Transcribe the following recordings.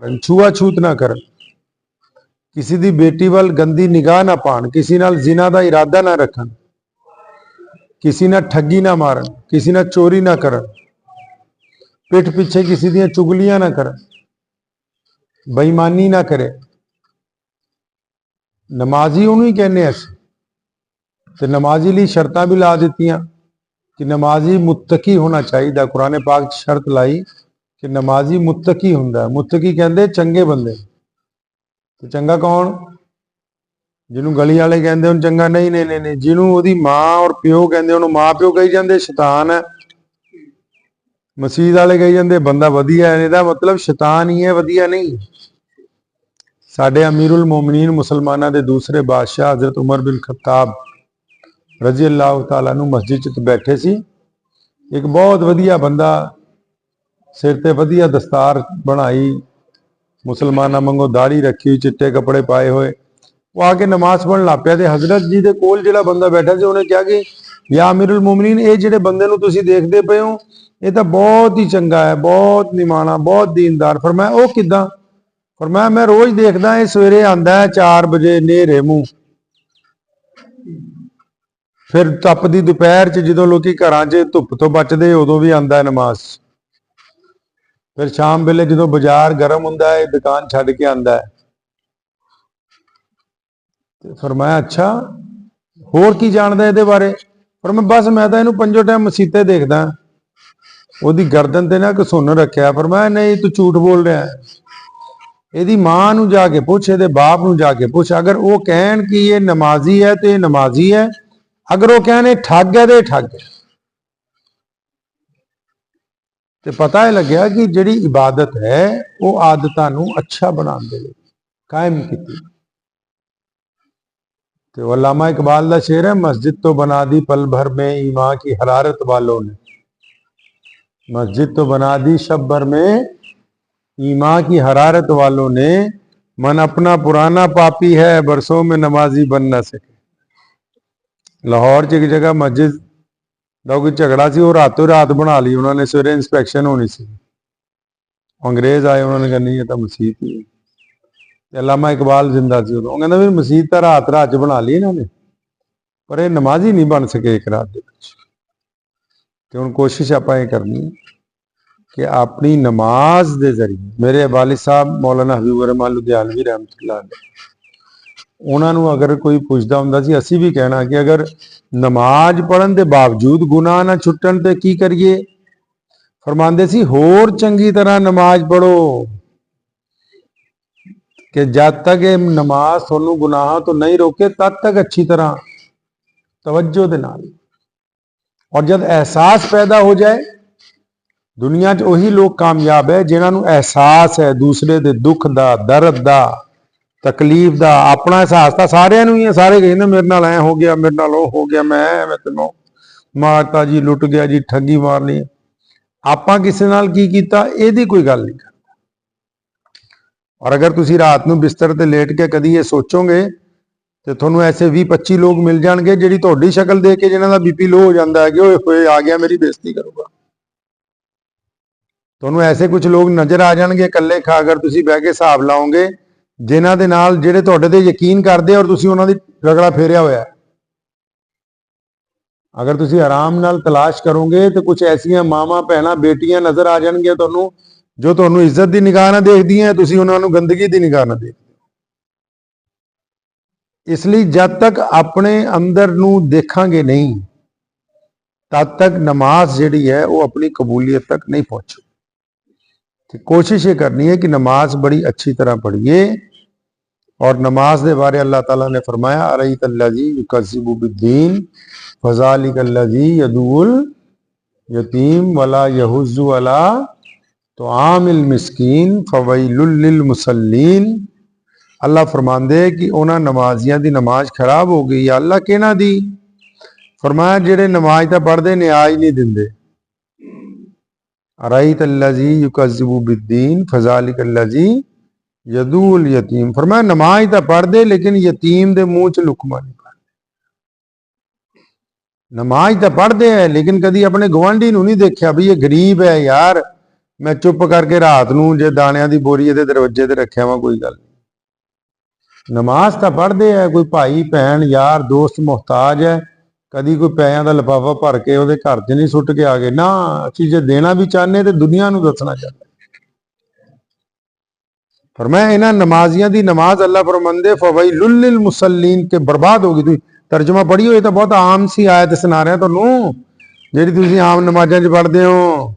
ਕਰਨ ਛੂਆ-ਛੂਤ ਨਾ ਕਰਨ। ਕਿਸੇ ਦੀ ਬੇਟੀ ਵੱਲ ਗੰਦੀ ਨਿਗਾਹ ਨਾ ਪਾਣ ਕਿਸੇ ਨਾਲ ਜ਼ਿਨਾ ਦਾ ਇਰਾਦਾ ਨਾ ਰੱਖਣ, ਕਿਸੇ ਨਾਲ ਠੱਗੀ ਨਾ ਮਾਰਨ, ਕਿਸੇ ਨਾਲ ਚੋਰੀ ਨਾ ਕਰਨ, ਪਿੱਠ ਪਿੱਛੇ ਕਿਸੇ ਦੀਆਂ ਚੁਗਲੀਆਂ ਨਾ ਕਰਨ, ਬੇਈਮਾਨੀ ਨਾ ਕਰੇ। ਨਮਾਜ਼ੀ ਉਹਨੂੰ ਹੀ ਕਹਿੰਦੇ ਅਸੀਂ। ਤੇ ਨਮਾਜ਼ੀ ਲਈ ਸ਼ਰਤਾਂ ਵੀ ਲਾ ਦਿੱਤੀਆਂ ਕਿ ਨਮਾਜ਼ੀ ਮੁੱਤਕੀ ਹੋਣਾ ਚਾਹੀਦਾ। ਕੁਰਾਨ ਪਾਕ ਸ਼ਰਤ ਲਾਈ ਕਿ ਨਮਾਜ਼ੀ ਮੁੱਤਕੀ ਹੁੰਦਾ ਹੈ। ਮੁੱਤਕੀ ਕਹਿੰਦੇ ਚੰਗੇ ਬੰਦੇ। ਤੇ ਚੰਗਾ ਕੌਣ? ਜਿਹਨੂੰ ਗਲੀ ਵਾਲੇ ਕਹਿੰਦੇ ਉਹਨੂੰ ਚੰਗਾ, ਨਹੀਂ ਨਹੀਂ ਨਹੀਂ ਜਿਹਨੂੰ ਉਹਦੀ ਮਾਂ ਔਰ ਪਿਓ ਕਹਿੰਦੇ ਉਹਨੂੰ ਮਾਂ ਪਿਓ ਕਹੀ ਜਾਂਦੇ, ਸ਼ੈਤਾਨ ਹੈ। ਮਸਜਿਦ ਵਾਲੇ ਕਹੀ ਜਾਂਦੇ, ਬੰਦਾ ਵਧੀਆ ਹੈ। ਇਹਦਾ ਮਤਲਬ ਸ਼ੈਤਾਨ ਹੀ ਹੈ, ਵਧੀਆ ਨਹੀਂ। ਸਾਡੇ ਅਮੀਰੁਲ ਮੋਮਨੀਨ ਮੁਸਲਮਾਨਾਂ ਦੇ ਦੂਸਰੇ ਬਾਦਸ਼ਾਹ ਹਜ਼ਰਤ ਉਮਰ ਬਿਨ ਖੱਤਾਬ ਰਜ਼ੀ ਅੱਲਾਹ ਤਾਲਾ ਨੂੰ ਮਸਜਿਦ 'ਚ ਬੈਠੇ ਸੀ। ਇੱਕ ਬਹੁਤ ਵਧੀਆ ਬੰਦਾ ਸਿਰ ਤੇ ਵਧੀਆ ਦਸਤਾਰ ਬਣਾਈ, ਮੁਸਲਮਾਨਾਂ ਵਾਂਗੂ ਦਾੜੀ ਰੱਖੀ, ਚਿੱਟੇ ਕੱਪੜੇ ਪਾਏ ਹੋਏ। ਉਹ ਆ ਕੇ ਨਮਾਜ਼ ਪੜ੍ਹਨ ਲੱਗ ਪਿਆ ਤੇ ਹਜ਼ਰਤ ਜੀ ਦੇ ਕੋਲ ਜਿਹੜਾ ਬੰਦਾ ਬੈਠਾ ਸੀ, ਉਹਨੇ ਕਿਹਾ ਕਿ, ਯਾ ਅਮੀਰੁਲ ਮੋਮਨੀਨ, ਇਹ ਜਿਹੜੇ ਬੰਦੇ ਨੂੰ ਤੁਸੀਂ ਦੇਖਦੇ ਪਏ ਹੋ, ਇਹ ਤਾਂ ਬਹੁਤ ਹੀ ਚੰਗਾ ਹੈ, ਬਹੁਤ ਨਿਮਾਣਾ, ਬਹੁਤ ਦੀਨਦਾਰ। ਫਰਮਾਇਆ, ਉਹ ਕਿਦਾਂ? ਫਰਮਾਇਆ, ਮੈਂ ਰੋਜ਼ ਦੇਖਦਾ, ਇਹ ਸਵੇਰੇ ਆਂਦਾ ਹੈ 4 ਵਜੇ ਨੇਰੇ ਮੂੰਹ। ਫਿਰ ਤਪਦੀ ਦੁਪਹਿਰ 'ਚ ਜਦੋਂ ਲੋਕੀ ਘਰਾਂ 'ਚ ਧੁੱਪ ਤੋਂ ਬਚਦੇ, ਉਦੋਂ ਵੀ ਆਂਦਾ ਨਮਾਜ਼। ਫਿਰ ਸ਼ਾਮ ਵੇਲੇ ਜਦੋਂ ਬਾਜ਼ਾਰ ਗਰਮ ਹੁੰਦਾ ਹੈ, ਦੁਕਾਨ ਛੱਡ ਕੇ ਆਂਦਾ ਹੈ। ਤੇ ਫਰਮਾਇਆ, ਅੱਛਾ, ਹੋਰ ਕੀ ਜਾਣਦਾ ਇਹਦੇ ਬਾਰੇ? ਪਰ ਮੈਂ ਬਸ ਮੈਂ ਤਾਂ ਇਹਨੂੰ ਪੰਜੋ ਟਾਈਮ ਮਸੀਤੇ ਦੇਖਦਾ। ਉਹਦੀ ਗਰਦਨ ਤੇ ਨਾ ਘਸੁੰਨ ਰੱਖਿਆ। ਪਰ ਮੈਂ ਨਹੀਂ, ਤੂੰ ਝੂਠ ਬੋਲ ਰਿਹਾ ਇਹਦੀ ਮਾਂ ਨੂੰ ਜਾ ਕੇ ਪੁੱਛ, ਇਹਦੇ ਬਾਪ ਨੂੰ ਜਾ ਕੇ ਪੁੱਛ। ਅਗਰ ਉਹ ਕਹਿਣ ਕਿ ਇਹ ਨਮਾਜ਼ੀ ਹੈ, ਤੇ ਇਹ ਨਮਾਜ਼ੀ ਹੈ। ਅਗਰ ਉਹ ਕਹਿਣ ਇਹ ਠੱਗ ਹੈ, ਤੇ ਇਹ ਠੱਗ ਹੈ। ਤੇ ਪਤਾ ਇਹ ਲੱਗਿਆ ਕਿ ਜਿਹੜੀ ਇਬਾਦਤ ਹੈ ਉਹ ਆਦਤਾਂ ਨੂੰ ਅੱਛਾ ਬਣਾਉਣ ਦੇ ਲਈ ਕਾਇਮ ਕੀਤੀ ਤੇ ਉਹ ਅਲਾਮਾ ਇਕਬਾਲ ਦਾ ਸ਼ੇਰ ਹੈ ਮਸਜਿਦ ਤੋਂ ਬਣਾ ਦੀ ਪਲ ਭਰ में ईमान की हरारत वालों ने मस्जिद तो बना दी शब भर में ईमा की हरारत वालों ने मन अपना पुराना पापी है बरसों में नमाजी बन ना सके ਲਾਹੌਰ 'ਚ ਇੱਕ ਜਗ੍ਹਾ ਮਸਜਿਦ ਦਾ ਝਗੜਾ ਸੀ, ਉਹ ਰਾਤੋਂ ਰਾਤ ਬਣਾ ਲਈ ਉਹਨਾਂ ਨੇ, ਸਵੇਰੇ ਇਨਸਪੈਕਸ਼ਨ ਹੋਣੀ ਸੀ। ਅੰਗਰੇਜ਼ ਆਏ, ਉਹਨਾਂ ਨੇ ਕਹਿੰਦੀ ਇਹ ਤਾਂ ਮਸਜਿਦ ਹੀ ਹੈ। ਅਲਾਮਾ ਇਕਬਾਲ ਜ਼ਿੰਦਾ ਸੀ ਉਦੋਂ। ਕਹਿੰਦਾ ਵੀ ਮਸਜਿਦ ਤਾਂ ਰਾਤ ਰਾਤ ਚ ਬਣਾ ਲਈ ਇਹਨਾਂ ਨੇ, ਪਰ ਇਹ ਨਮਾਜ਼ ਹੀ ਨਹੀਂ ਬਣ ਸਕੇ ਇੱਕ ਰਾਤ ਦੇ ਵਿੱਚ। ਤੇ ਹੁਣ ਕੋਸ਼ਿਸ਼ ਆਪਾਂ ਇਹ ਕਰਨੀ ਕਿ ਆਪਣੀ ਨਮਾਜ਼ ਦੇ ਜ਼ਰੀਏ, ਮੇਰੇ ਵਾਲਿਦ ਸਾਹਿਬ ਮੌਲਾਨਾ ਹਬੀਬੁਰ ਰਹਿਮਾਨ ਲੁਧਿਆਣਵੀ ਰਹਿਮਤੁਲਾਹ ਉਹਨਾਂ ਨੂੰ ਅਗਰ ਕੋਈ ਪੁੱਛਦਾ ਹੁੰਦਾ ਸੀ, ਅਸੀਂ ਵੀ ਕਹਿਣਾ ਕਿ ਅਗਰ ਨਮਾਜ਼ ਪੜਨ ਦੇ ਬਾਵਜੂਦ ਗੁਨਾਹ ਨਾ ਛੁੱਟਣ ਤੇ ਕੀ ਕਰੀਏ? ਫਰਮਾਉਂਦੇ ਸੀ, ਹੋਰ ਚੰਗੀ ਤਰ੍ਹਾਂ ਨਮਾਜ਼ ਪੜੋ ਕਿ ਜਦ ਤੱਕ ਇਹ ਨਮਾਜ਼ ਤੁਹਾਨੂੰ ਗੁਨਾਹਾਂ ਤੋਂ ਨਹੀਂ ਰੋਕੇ, ਤਦ ਤੱਕ ਅੱਛੀ ਤਰ੍ਹਾਂ ਤਵੱਜੋ ਦੇ ਨਾਲ। ਔਰ ਜਦ ਅਹਿਸਾਸ ਪੈਦਾ ਹੋ ਜਾਏ, ਦੁਨੀਆ 'ਚ ਉਹੀ ਲੋਕ ਕਾਮਯਾਬ ਹੈ, ਜਿਨ੍ਹਾਂ ਨੂੰ ਅਹਿਸਾਸ ਹੈ, ਦੂਸਰੇ ਦੇ ਦੁੱਖ ਦਾ, ਦਰਦ ਦਾ। ਤਕਲੀਫ ਦਾ ਆਪਣਾ ਅਹਿਸਾਸ ਤਾਂ ਸਾਰਿਆਂ ਨੂੰ ਹੀ ਹੈ, ਸਾਰੇ ਕਹਿੰਦੇ ਮੇਰੇ ਨਾਲ ਐ ਹੋ ਗਿਆ, ਮੇਰੇ ਨਾਲ ਉਹ ਹੋ ਗਿਆ, ਮੈਂ ਐਵੇਂ ਤੈਨੂੰ ਮਾਰਤਾ ਜੀ, ਲੁੱਟ ਗਿਆ ਜੀ, ਠੱਗੀ ਮਾਰ ਲਈ ਆਪਾਂ ਕਿਸੇ ਨਾਲ ਕੀ ਕੀਤਾ? ਇਹਦੀ ਕੋਈ ਗੱਲ ਨਹੀਂ ਕਰਦਾ। ਔਰ ਅਗਰ ਤੁਸੀਂ ਰਾਤ ਨੂੰ ਬਿਸਤਰ ਤੇ ਲੇਟ ਕੇ ਕਦੀ ਇਹ ਸੋਚੋਗੇ ਤੇ ਤੁਹਾਨੂੰ ਐਸੇ 20 25 ਲੋਕ ਮਿਲ ਜਾਣਗੇ ਜਿਹੜੀ ਤੁਹਾਡੀ ਸ਼ਕਲ ਦੇਖ ਕੇ ਜਿਹਨਾਂ ਦਾ ਬੀਪੀ ਲੋ ਹੋ ਜਾਂਦਾ ਹੈ ਕਿ ਓਏ ਹੋਏ, ਆ ਗਿਆ, ਮੇਰੀ ਬੇਇੱਜ਼ਤੀ ਕਰੂਗਾ। ਤੁਹਾਨੂੰ ਐਸੇ ਕੁਝ ਲੋਕ ਨਜ਼ਰ ਆ ਜਾਣਗੇ, ਇਕੱਲੇ ਖਾ ਅਗਰ ਤੁਸੀਂ ਬਹਿ ਕੇ ਹਿਸਾਬ ਲਾਓਗੇ ਜਿਨ੍ਹਾਂ ਦੇ ਨਾਲ ਜਿਹੜੇ ਤੁਹਾਡੇ ਤੇ ਯਕੀਨ ਕਰਦੇ ਔਰ ਤੁਸੀਂ ਉਹਨਾਂ ਦੀ ਰਗੜਾ ਫੇਰਿਆ ਹੋਇਆ ਅਗਰ ਤੁਸੀਂ ਆਰਾਮ ਨਾਲ ਤਲਾਸ਼ ਕਰੋਗੇ ਤੇ ਕੁਝ ਐਸੀਆਂ ਮਾਵਾਂ, ਭੈਣਾਂ, ਬੇਟੀਆਂ ਨਜ਼ਰ ਆ ਜਾਣਗੀਆਂ ਤੁਹਾਨੂੰ, ਜੋ ਤੁਹਾਨੂੰ ਇੱਜ਼ਤ ਦੀ ਨਿਗਾਹ ਨਾਲ ਦੇਖਦੀਆਂ ਤੁਸੀਂ ਉਹਨਾਂ ਨੂੰ ਗੰਦਗੀ ਦੀ ਨਿਗਾਹ ਨਾਲ ਦੇਖਦੇ ਹੋ। ਇਸ ਲਈ ਜਦ ਤੱਕ ਆਪਣੇ ਅੰਦਰ ਨੂੰ ਦੇਖਾਂਗੇ ਨਹੀਂ, ਤਦ ਤੱਕ ਨਮਾਜ਼ ਜਿਹੜੀ ਹੈ, ਉਹ ਆਪਣੀ ਕਬੂਲੀਅਤ ਤੱਕ ਨਹੀਂ ਪਹੁੰਚੂ ਤੇ ਕੋਸ਼ਿਸ਼ ਇਹ ਕਰਨੀ ਹੈ ਕਿ ਨਮਾਜ਼ ਬੜੀ ਅੱਛੀ ਤਰ੍ਹਾਂ ਪੜ੍ਹੀਏ और नमाज के बारे अल्लाह ताला ने फरमाया अरईत अल्लाजी युकज़िबुद्दीन फजालिक अल्लाजी यदुल यतीम वला यहुजु अला तो आमिल मिसकीन फवैलुल मुसल्लीन अल्लाह फरमांदे कि ਉਹਨਾਂ ਨਮਾਜ਼ੀਆਂ ਦੀ ਨਮਾਜ਼ ਖਰਾਬ ਹੋ ਗਈ ਹੈ ਅੱਲਾ ਕਿਹਨਾਂ ਦੀ ਫਰਮਾਇਆ ਜਿਹੜੇ ਨਮਾਜ਼ ਤਾਂ ਪੜ੍ਹਦੇ ਨੇ ਆਜ ਨਹੀਂ ਦਿੰਦੇ ਅਰਾਈਤ ਅਲਜ਼ੀ ਯੁਕਜ਼ਬੂ ਬਿਦ-ਦੀਨ ਫਜ਼ਾਲਿਕ ਅਲਜ਼ੀ ਯਦੂਲ ਯਤੀਮ। ਫਰਮਾਇਆ, ਨਮਾਜ਼ ਤਾਂ ਪੜ੍ਹਦੇ, ਲੇਕਿਨ ਯਤੀਮ ਦੇ ਮੂੰਹ 'ਚ ਲੁਕਮਾ ਨਹੀਂ ਪਾਉਂਦੇ ਨਮਾਜ਼ ਤਾਂ ਪੜ੍ਹਦੇ ਐ, ਲੇਕਿਨ ਕਦੀ ਆਪਣੇ ਗਵਾਂਢੀ ਨੂੰ ਨਹੀਂ ਦੇਖਿਆ ਵੀ ਇਹ ਗਰੀਬ ਹੈ ਯਾਰ। ਮੈਂ ਚੁੱਪ ਕਰਕੇ ਰਾਤ ਨੂੰ ਜੇ ਦਾਣਿਆਂ ਦੀ ਬੋਰੀ ਇਹਦੇ ਦਰਵਾਜ਼ੇ ਤੇ ਰੱਖਿਆ ਵਾਂ, ਕੋਈ ਗੱਲ ਨਹੀਂ। ਨਮਾਜ਼ ਤਾਂ ਪੜ੍ਹਦੇ ਆ ਕੋਈ ਭਾਈ, ਭੈਣ, ਯਾਰ, ਦੋਸਤ, ਮੁਹਤਾਜ ਹੈ ਕਦੀ ਕੋਈ ਪੈਸਿਆਂ ਦਾ ਲਿਫਾਫਾ ਭਰ ਕੇ ਉਹਦੇ ਘਰ 'ਚ ਨਹੀਂ ਸੁੱਟ ਕੇ ਆ ਗਏ। ਨਾ, ਅਸੀਂ ਜੇ ਦੇਣਾ ਵੀ ਚਾਹੁੰਦੇ ਤੇ ਦੁਨੀਆ ਨੂੰ ਦੱਸਣਾ ਚਾਹੁੰਦੇ। फरमाया ਇਹਨਾਂ ਨਮਾਜ਼ੀਆਂ ਦੀ ਨਮਾਜ਼ ਅੱਲਾ ਫਰਮਾਉਂਦੇ ਫਵੈਲੁਲ ਲਿਲ ਮੁਸੱਲੀਨ ਕੇ ਬਰਬਾਦ ਹੋ ਗਈ ਤੁਸੀਂ ਤਰਜਮਾ ਪੜ੍ਹੀਓ ਇਹ ਤਾਂ ਬਹੁਤ ਆਮ ਸੀ ਆਇਤ ਸੁਣਾ ਰਿਹਾ ਤੁਹਾਨੂੰ ਜਿਹੜੀ ਤੁਸੀਂ ਆਮ ਨਮਾਜ਼ਾਂ 'ਚ ਪੜ੍ਹਦੇ ਹੋ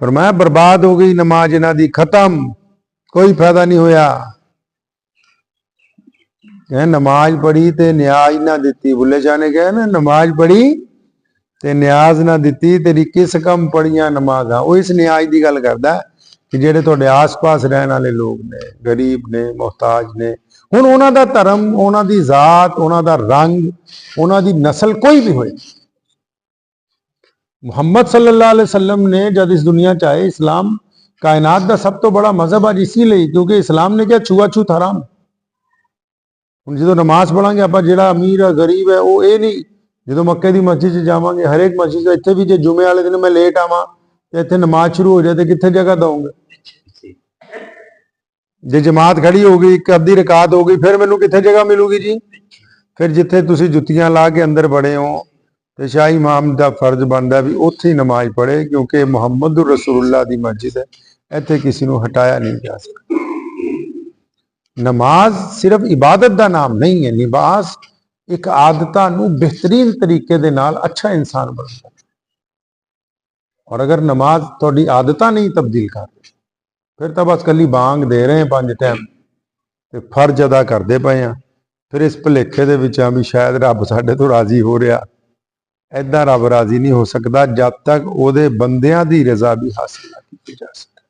ਫਰਮਾਇਆ ਬਰਬਾਦ ਹੋ ਗਈ ਨਮਾਜ਼ ਇਹਨਾਂ ਦੀ ਖਤਮ ਕੋਈ ਫਾਇਦਾ ਨਹੀਂ ਹੋਇਆ ਕਹੇ ਨਮਾਜ਼ ਪੜ੍ਹੀ ਤੇ ਨਿਆਜ਼ ਨਾ ਦਿੱਤੀ ਬੁੱਲੇ ਸ਼ਾਹ ਨੇ ਕਿਹਾ ਨਾ ਨਮਾਜ਼ ਪੜ੍ਹੀ ਤੇ ਨਿਆਜ਼ ਨਾ ਦਿੱਤੀ ਤੇਰੀ ਕਿਸ ਕੰਮ ਪੜੀਆਂ ਨਮਾਜ਼ਾਂ ਉਹ ਇਸ ਨਿਆਜ਼ ਦੀ ਗੱਲ ਕਰਦਾ ਹੈ ਕਿ ਜਿਹੜੇ ਤੁਹਾਡੇ ਆਸ-ਪਾਸ ਰਹਿਣ ਵਾਲੇ ਲੋਕ ਨੇ, ਗਰੀਬ ਨੇ, ਮੁਹਤਾਜ ਨੇ, ਹੁਣ ਉਹਨਾਂ ਦਾ ਧਰਮ, ਉਹਨਾਂ ਦੀ ਜ਼ਾਤ, ਉਹਨਾਂ ਦਾ ਰੰਗ, ਉਹਨਾਂ ਦੀ ਨਸਲ ਕੋਈ ਵੀ ਹੋਏ। ਮੁਹੰਮਦ ਸੱਲੱਲਾਹੁ ਅਲੈहि ਵਸੱਲਮ ਨੇ ਜਦ ਇਸ ਦੁਨੀਆ ਚ ਆਏ, ਇਸਲਾਮ ਕਾਇਨਾਤ ਦਾ ਸਭ ਤੋਂ ਬੜਾ ਮਜ਼ਹਬ ਅੱਜ ਇਸੀ ਲਈ, ਕਿਉਂਕਿ ਇਸਲਾਮ ਨੇ ਕਿਹਾ ਛੂਆ-ਛੂਤ ਹਰਾਮ। ਹੁਣ ਜਦੋਂ ਨਮਾਜ਼ ਪੜਾਂਗੇ ਆਪਾਂ ਜਿਹੜਾ ਅਮੀਰ ਹੈ ਗਰੀਬ ਹੈ ਉਹ ਇਹ ਨਹੀਂ, ਜਦੋਂ ਮੱਕੇ ਦੀ ਮਸਜਿਦ 'ਚ ਜਾਵਾਂਗੇ, ਹਰੇਕ ਮਸਜਿਦ 'ਚ ਇੱਥੇ ਵੀ ਜੇ ਜੁਮੇ ਵਾਲੇ ਦਿਨ ਮੈਂ ਲੇਟ ਆਵਾਂ ਤੇ ਇੱਥੇ ਨਮਾਜ਼ ਸ਼ੁਰੂ ਹੋ ਜਾਏ ਤੇ ਕਿੱਥੇ ਜਗ੍ਹਾ ਦਵਾਂਗੇ? ਜੇ ਜਮਾਤ ਖੜੀ ਹੋ ਗਈ ਇੱਕ ਅੱਧੀ ਰਕਾਤ ਹੋ ਗਈ ਫਿਰ ਮੈਨੂੰ ਕਿੱਥੇ ਜਗ੍ਹਾ ਮਿਲੂਗੀ ਜੀ? ਫਿਰ ਜਿੱਥੇ ਤੁਸੀਂ ਜੁੱਤੀਆਂ ਲਾ ਕੇ ਅੰਦਰ ਬੜੇ ਹੋ, ਤੇ ਸ਼ਾਹੀ ਇਮਾਮ ਦਾ ਫਰਜ਼ ਬਣਦਾ ਵੀ ਉੱਥੇ ਹੀ ਨਮਾਜ਼ ਪੜ੍ਹੇ, ਕਿਉਂਕਿ ਮੁਹੰਮਦ ਰਸੂਲullah ਦੀ ਮਸਜਿਦ ਹੈ, ਇੱਥੇ ਕਿਸੇ ਨੂੰ ਹਟਾਇਆ ਨਹੀਂ ਜਾ ਸਕਦਾ। ਨਮਾਜ਼ ਸਿਰਫ ਇਬਾਦਤ ਦਾ ਨਾਮ ਨਹੀਂ ਹੈ ਨਿਵਾਸ ਇੱਕ ਆਦਤਾਂ ਨੂੰ ਬਿਹਤਰੀਨ ਤਰੀਕੇ ਦੇ ਨਾਲ ਅੱਛਾ ਇਨਸਾਨ ਬਣਦਾ ਹੈ ਔਰ ਅਗਰ ਨਮਾਜ਼ ਤੁਹਾਡੀ ਆਦਤਾਂ ਨਹੀਂ ਤਬਦੀਲ ਕਰ ਫਿਰ ਤਾਂ ਬਸ ਕੱਲੀ ਬਾਂਗ ਦੇ ਰਹੇ ਪੰਜ ਟਾਈਮ ਤੇ ਫਰਜ਼ ਅਦਾ ਕਰਦੇ ਪਏ ਆ ਫਿਰ ਇਸ ਭੁਲੇਖੇ ਦੇ ਵਿੱਚ ਆ ਵੀ ਸ਼ਾਇਦ ਰੱਬ ਸਾਡੇ ਤੋਂ ਰਾਜ਼ੀ ਹੋ ਰਿਹਾ। ਐਦਾਂ ਰੱਬ ਰਾਜ਼ੀ ਨਹੀਂ ਹੋ ਸਕਦਾ ਜਦ ਤੱਕ ਉਹਦੇ ਬੰਦਿਆਂ ਦੀ ਰਜ਼ਾ ਵੀ ਹਾਸਲ ਨਾ ਕੀਤੀ ਜਾ ਸਕੇ।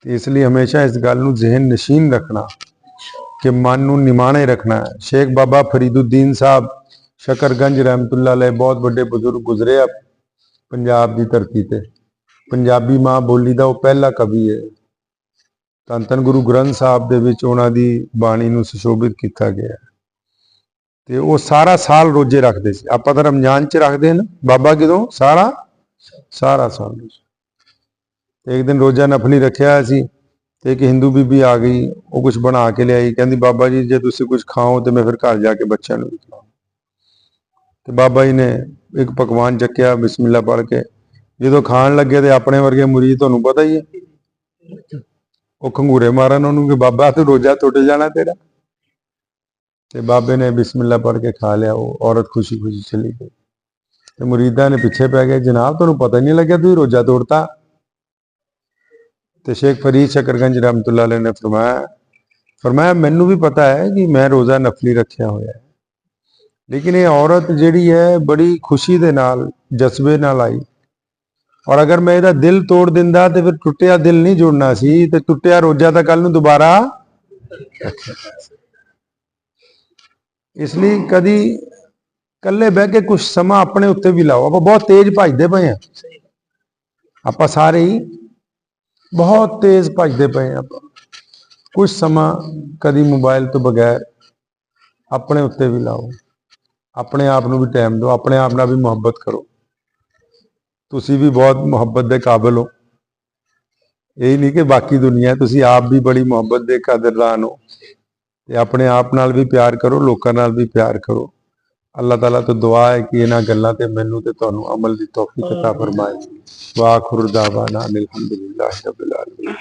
ਤੇ ਇਸ ਲਈ ਹਮੇਸ਼ਾ ਇਸ ਗੱਲ ਨੂੰ ਜ਼ਿਹਨ ਨਸ਼ੀਨ ਰੱਖਣਾ ਕਿ ਮਨ ਨੂੰ ਨਿਮਾਣੇ ਰੱਖਣਾ ਹੈ। ਸ਼ੇਖ ਬਾਬਾ ਫਰੀਦੁੱਦੀਨ ਸਾਹਿਬ ਸ਼ਕਰਗੰਜ ਰਹਿਮਤੁল্লাਹ ਅਲੈਹ ਬਹੁਤ ਵੱਡੇ ਬਜ਼ੁਰਗ ਗੁਜ਼ਰੇ ਆ। ਪੰਜਾਬ ਦੀ ਧਰਤੀ ਤੇ। ਪੰਜਾਬੀ ਮਾਂ ਬੋਲੀ ਦਾ ਉਹ ਪਹਿਲਾ ਕਵੀ ਹੈ। ਧੰਨ ਧੰਨ ਗੁਰੂ ਗ੍ਰੰਥ ਸਾਹਿਬ ਦੇ ਵਿੱਚ ਉਹਨਾਂ ਦੀ ਬਾਣੀ ਨੂੰ ਸੁਸ਼ੋਭਿਤ ਕੀਤਾ ਗਿਆ ਤੇ ਉਹ ਸਾਰਾ ਸਾਲ ਰੋਜ਼ੇ ਰੱਖਦੇ ਸੀ। ਆਪਾਂ ਤਾਂ ਰਮਜ਼ਾਨ ਚ ਰੱਖਦੇ ਹਨ। ਬਾਬਾ ਕਿਦੋਂ? ਸਾਰਾ ਸਾਰਾ ਸਾਲ ਤੇ ਇੱਕ ਦਿਨ ਰੋਜ਼ਾ ਨਫਲੀ ਰੱਖਿਆ ਹੋਇਆ ਸੀ। ਤੇ ਇੱਕ ਹਿੰਦੂ ਬੀਬੀ ਆ ਗਈ। ਉਹ ਕੁਝ ਬਣਾ ਕੇ ਲਿਆਈ। ਕਹਿੰਦੀ, ਬਾਬਾ ਜੀ, ਜੇ ਤੁਸੀਂ ਕੁਝ ਖਾਓ ਤੇ ਮੈਂ ਫਿਰ ਘਰ ਜਾ ਕੇ ਬੱਚਿਆਂ ਨੂੰ ਵੀ ਖਿਲਾਵਾਂ ਤੇ ਬਾਬਾ ਜੀ ਨੇ ਇੱਕ ਪਕਵਾਨ ਚੱਕਿਆ, ਬਿਸਮਿਲ੍ਲਾ ਪੜ ਕੇ। ਜਦੋਂ ਖਾਣ ਲੱਗੇ ਤੇ ਆਪਣੇ ਵਰਗੇ ਮੁਰੀਦ ਤੁਹਾਨੂੰ ਪਤਾ ਹੀ ਹੈ। ਉਹ ਖੰਗੂਰੇ ਮਾਰਨ ਉਹਨੂੰ ਕਿ ਬਾਬਾ ਤੂੰ ਰੋਜਾ ਟੁੱਟ ਜਾਣਾ ਤੇਰਾ। ਤੇ ਬਾਬੇ ਨੇ ਬਿਸਮਿਲ੍ਲਾ ਪੜ ਕੇ ਖਾ ਲਿਆ, ਉਹ ਔਰਤ ਖੁਸ਼ੀ-ਖੁਸ਼ੀ ਚਲੀ ਗਈ। ਤੇ ਮੁਰੀਦਾਂ ਨੇ ਪਿੱਛੇ ਪੈ ਗਏ। ਜਨਾਬ, ਤੁਹਾਨੂੰ ਪਤਾ ਨਹੀਂ ਲੱਗਿਆ ਤੁਸੀਂ ਰੋਜਾ ਤੋੜਤਾ? ਤੇ ਸ਼ੇਖ ਫਰੀਦ ਸ਼ਕਰਗੰਜ ਰਹਿਮਤੁਲਲਾਹ ਅਲੈਹ ਨੇ ਫਰਮਾਇਆ ਫਰਮਾਇਆ, ਮੈਨੂੰ ਵੀ ਪਤਾ ਹੈ ਕਿ ਮੈਂ ਰੋਜ਼ਾ ਨਫਲੀ ਰੱਖਿਆ ਹੋਇਆ ਹੈ। ਲੇਕਿਨ ਇਹ ਔਰਤ ਜਿਹੜੀ ਹੈ ਬੜੀ ਖੁਸ਼ੀ ਦੇ ਨਾਲ, ਜਜ਼ਬੇ ਨਾਲ ਆਈ। ਔਰ ਅਗਰ ਮੈਂ ਇਹਦਾ ਦਿਲ ਤੋੜ ਦਿੰਦਾ ਤੇ ਫਿਰ ਟੁੱਟਿਆ ਦਿਲ ਨਹੀਂ ਜੁੜਨਾ ਸੀ, ਤੇ ਟੁੱਟਿਆ ਰੋਜ਼ਾ ਤਾਂ ਕੱਲ ਨੂੰ ਦੁਬਾਰਾ ਇਸ ਲਈ ਕਦੀ ਇਕੱਲੇ ਬਹਿ ਕੇ ਕੁਝ ਸਮਾਂ ਆਪਣੇ ਉੱਤੇ ਵੀ ਲਾਓ। ਆਪਾਂ ਬਹੁਤ ਤੇਜ਼ ਭੱਜਦੇ ਪਏ ਆ ਆਪਾਂ ਸਾਰੇ ਹੀ ਬਹੁਤ ਤੇਜ਼ ਭੱਜਦੇ ਪਏ ਆ ਆਪਾਂ। ਕੁਝ ਸਮਾਂ ਕਦੀ ਮੋਬਾਈਲ ਤੋਂ ਬਗੈਰ ਆਪਣੇ ਉੱਤੇ ਵੀ ਲਾਓ। ਆਪਣੇ ਆਪ ਨੂੰ ਵੀ ਟਾਈਮ ਦਿਓ ਆਪਣੇ ਆਪ ਨਾਲ ਵੀ ਮੁਹੱਬਤ ਕਰੋ। ਤੁਸੀਂ ਵੀ ਬਹੁਤ ਮੁਹੱਬਤ ਦੇ ਕਾਬਿਲ ਹੋ। ਇਹ ਨਹੀਂ ਕਿ ਬਾਕੀ ਦੁਨੀਆ ਤੁਸੀਂ ਆਪ ਵੀ ਬੜੀ ਮੁਹੱਬਤ ਦੇ ਕਦਰਦਾਨ ਹੋ। ਤੇ ਆਪਣੇ ਆਪ ਨਾਲ ਵੀ ਪਿਆਰ ਕਰੋ ਲੋਕਾਂ ਨਾਲ ਵੀ ਪਿਆਰ ਕਰੋ। ਅੱਲਾਹ ਤਾਲਾ ਤੋਂ ਦੁਆ ਹੈ ਕਿ ਇਹਨਾਂ ਗੱਲਾਂ ਤੇ ਮੈਨੂੰ ਤੇ ਤੁਹਾਨੂੰ ਅਮਲ ਦੀ ਤੌਫੀਕ عطا ਫਰਮਾਏ। ਵਾਖੁਰ ਦਾਵਾਨਾ ਅਲਹਮਦੁਲਿਲਾਹ ਰਬbil ਆਲਮੀਨ।